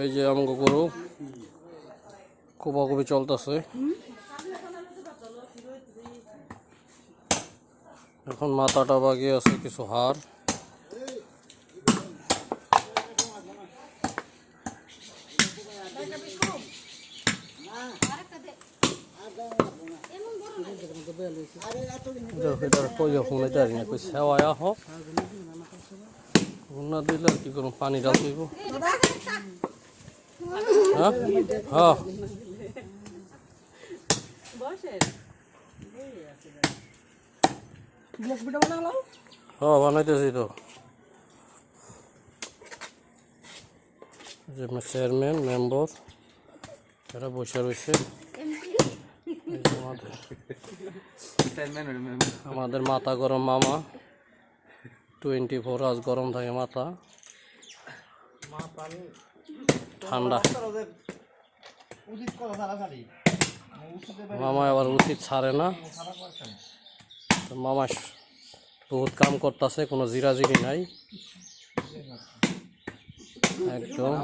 এই যে আমাকে গরু। কোপাকুপি চলতেছে। এখন মাথাটা বাগিয়ে আছে কিছু হার দিলে কি করব পানি ডাল দিব। বানাইতেছি তো। যে চেয়ারম্যান মেম্বার এরা বসে রয়েছে। আমাদের। আমাদের মাথা গরম মামা। টোয়েন্টি ফোর আজ গরম থাকে মাথা। ঠান্ডা। মামা আবার উচিত ছাড়ে না। মামা বহুত কাম করতেছে কোনো জিরাজিরি নাই। একদম।